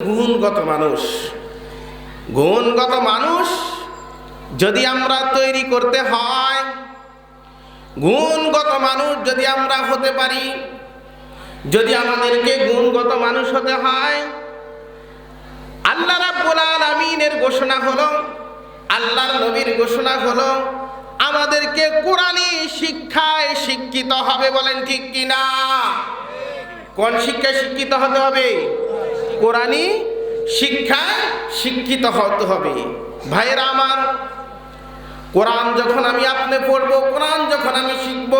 গুণগত মানুষ। গুণগত মানুষ যদি আমরা তৈরি করতে হয়, গুণগত মানুষ যদি আমরা হতে পারি, যদি আমাদেরকে গুণগত মানুষ হতে হয়, আল্লাহ রাব্বুল আলামিনের ঘোষণা হলো, আল্লাহর নবীর ঘোষণা হলো, আমাদেরকে কোরআনী শিক্ষায় শিক্ষিত হবে বলেন ঠিক কিনা? কোন শিক্ষায় শিক্ষিত হতে হবে? কোরআনী শিক্ষায় শিক্ষিত হতে হবে। ভাইয়েরা আমার, কোরআন যখন আমি আপনি পড়ব, কোরআন যখন আমি শিখব,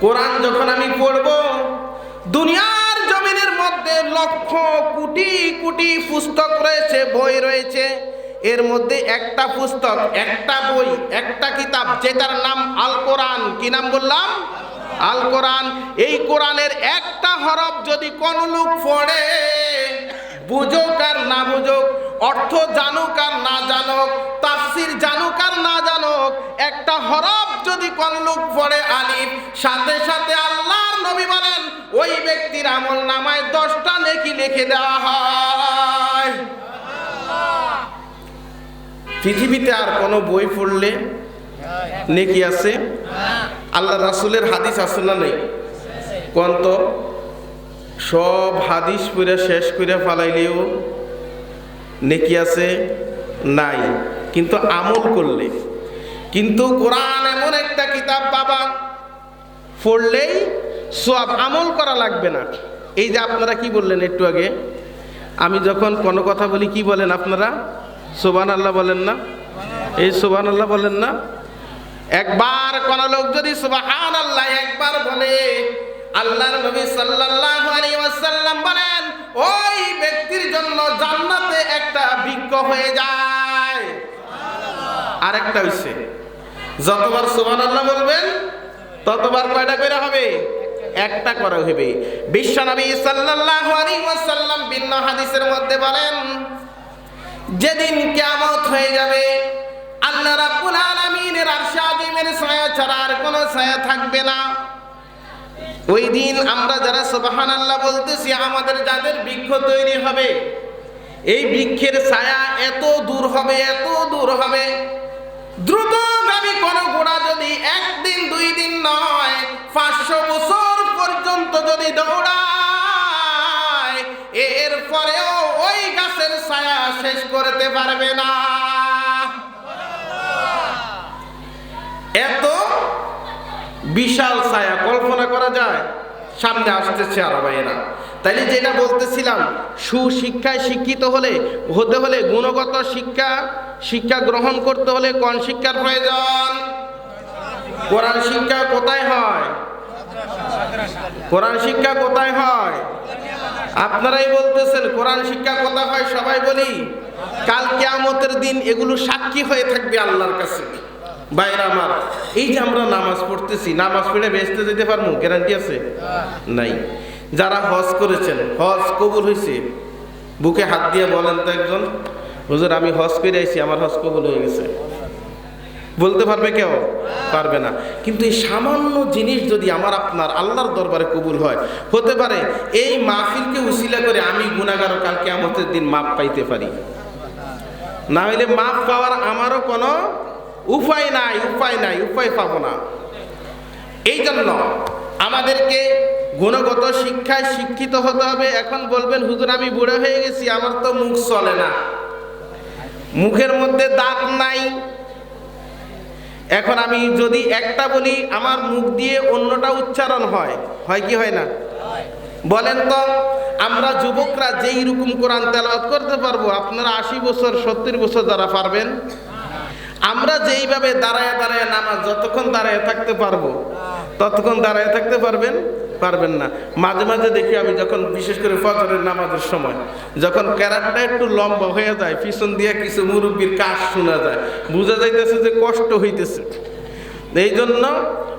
কোরআন যখন আমি পড়ব, দুনিয়ার জমিনের মধ্যে লক্ষ কোটি কোটি পুস্তক রয়েছে, বই রয়েছে। এর মধ্যে একটা পুস্তক, একটা বই, একটা কিতাব, যেটার নাম আল কোরআন কি নাম বললাম? আল কোরআন এই কোরআনের একটা হরফ যদি কোন লোক পড়ে বুঝুক আর না বুঝুক, অর্থ জানুক আর না জানুক, তাফসির জানুক আর না জানুক, একটা হরফ যদি কোন লোক পড়ে আলিফ, সাথে সাথে আল্লাহর নবী বলেন, ওই ব্যক্তির আমল নামায় দশটা নেকি লিখে দেওয়া হয়। পৃথিবীতে আর কোনো বই পড়লে নেকি আছে? আল্লাহ রাসুলের হাদিস না নেই? কোন তো? সব হাদিস পুরে শেষ করে ফালাইলেও নেকি আছে? নাই। কিন্তু আমল করলে। কিন্তু কোরআন এমন একটা কিতাব বাবা পড়লেই সব আমল করা লাগবে না। এই যে আপনারা কি বললেন একটু আগে? আমি যখন কোনো কথা বলি, কি বলেন আপনারা? সোবান আল্লাহ বলেন না? এই সোবান আল্লাহ বলেন না? একবার কোন লোক যদি সুবাহান আল্লাহ একবার বলে, আল্লাহর নবী সাল্লাল্লাহু হয়ে যায়। আরেকটা হইছে। যতবার সুবহানাল্লাহ বলবেন, ততবার কয়টা করে হবে? একটা করা হবে বিশ্বনবী সাল্লাল্লাহু আলাইহি ওয়াসাল্লাম ভিন্ন হাদিসের মধ্যে বলেন, যেদিন কিয়ামত হয়ে যাবে, আল্লাহ রাব্বুল আলামিনের আরশে আজিমের ছায়া ছাড়া আর কোনো ছায়া থাকবে না। ওই দিন আমরা যারা সুবহানাল্লাহ বলতেছি, আমাদের যাদের বৃক্ষ তৈরি হবে এই বৃক্ষের ছায়া এত দূর হবে, এত দূর হবে। দ্রুত দ্রুতগামী কোন ঘোড়া যদি একদিন, দুই দিন নয়, পাঁচশো বছর পর্যন্ত যদি দৌড়ায়, এর পরেও ওই গাছের ছায়া শেষ করতে পারবে না। এত বিশাল ছায়া, কল্পনা করা যায়? সামনে আসতেছে আর ভাইয়েরা। তাইলে যেটা বলতেছিলাম, সুশিক্ষায় শিক্ষিত হলে, হতে হলে গুণগত শিক্ষা শিক্ষা গ্রহণ করতে হলে কোন শিক্ষার প্রয়োজন? কোরআন শিক্ষা কোথায় হয়? কোরআন শিক্ষা কোথায় হয়? আপনারাই বলতেছেন, কোরআন শিক্ষা কোথায় হয়? সবাই বলি, কাল কেয়ামতের দিন এগুলো সাক্ষী হয়ে থাকবে আল্লাহর কাছে। বাইরে আমার, এই যে আমরা নামাজ পড়তেছি, নামাজ পড়ে বেসতে যেতে পারব? গ্যারান্টি আছে? নাই। যারা হজ করেছেন, হজ কবুল হয়েছে? বুকে হাত দিয়ে বলেন তো একজন, হুজুর, আমি হজ করে আইছি, আমার হজ কবুল হয়ে গেছে। বলতে পারবে কেউ? পারবে না। কিন্তু এই সামান্য জিনিস যদি আমার আপনার আল্লাহর দরবারে কবুল হয়, হতে পারে এই মাহফিলকে উসিলা করে আমি গুণাগার কালকে আমাদের দিন মাপ পাইতে পারি। না হইলে মাপ পাওয়ার আমারও কোনো উপায় নাই উপায় নাই, উপায় পাবো না। এই জন্য আমাদেরকে গুণগত শিক্ষায় শিক্ষিত হতে হবে। এখন বলবেন, হুজুর, আমি বুড়ো হয়ে গেছি, আমার তো মুখ চলে না। মুখের মধ্যে দাঁত নাই। এখন আমি যদি একটা বলি, আমার মুখ দিয়ে অন্যটা উচ্চারণ হয় হয় কি হয় না? বলেন তো, আমরা যুবকরা যেই রকম কোরআন তেলাওয়াত করতে পারব, আপনারা আশি বছর, সত্তর বছর যারা পারবেন আমরা যেইভাবে দাঁড়ায় দাঁড়ায় নামাজ যতক্ষণ দাঁড়ায় থাকতে পারব, ততক্ষণ দাঁড়ায় থাকতে পারবেন? পারবেন না। মাঝে মাঝে দেখি আমি যখন বিশেষ করে ফজরের নামাজের সময়, যখন ক্যারাটটা একটু লম্বা হয়ে যায়, পিছন দিয়ে কিছু মুরব্বীর কাজ শোনা যায়, বোঝা যাইতেছে যে কষ্ট হইতেছে। এই জন্য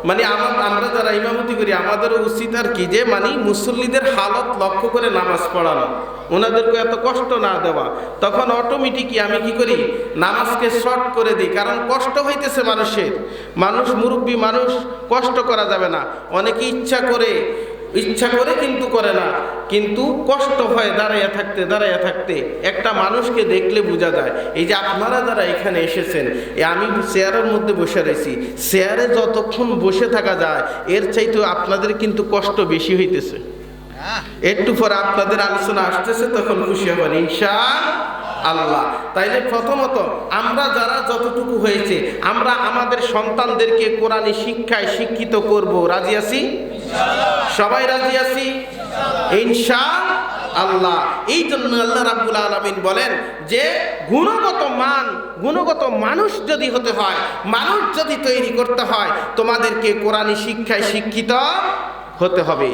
মানে আমার যারা ইমামতি করি আমাদেরও উচিত আর কি যে মানে মুসল্লিদের হালত লক্ষ্য করে নামাজ পড়ানো। ওনাদেরকে এত কষ্ট না দেওয়া। তখন অটোমেটিকই আমি কি করি? নামাজকে শর্ট করে দিই। কারণ কষ্ট হইতেছে মানুষের। মানুষ মুরব্বী মানুষ, কষ্ট করা যাবে না। অনেকে ইচ্ছা করে ইচ্ছা করে কিন্তু করে না। কিন্তু কষ্ট হয় দাঁড়াইয়া থাকতে দাঁড়াইয়া থাকতে। একটা মানুষকে দেখলে বোঝা যায় এই যে আপনারা যারা এখানে এসেছেন আমি চেয়ারের মধ্যে বসে রয়েছি। চেয়ারে যতক্ষণ বসে থাকা যায় এর চাইতে আপনাদের কিন্তু কষ্ট বেশি হইতেছে। একটু পরে আপনাদের আলোচনা আসতেছে তখন খুশি হবেন ইনশা আল্লাহ। তাইলে প্রথমত আমরা যারা যতটুকু হয়েছে, আমরা আমাদের সন্তানদেরকে কোরআনী শিক্ষায় শিক্ষিত করব। রাজি আছি? সবাই রাজি আছি? ইনশা আল্লাহ এই জন্য আল্লাহ রাব্বুল আলমিন বলেন যে, গুণগত মান, গুণগত মানুষ যদি হতে হয়, মানুষ যদি তৈরি করতে হয়, তোমাদেরকে কোরআনী শিক্ষায় শিক্ষিত হতে হবে।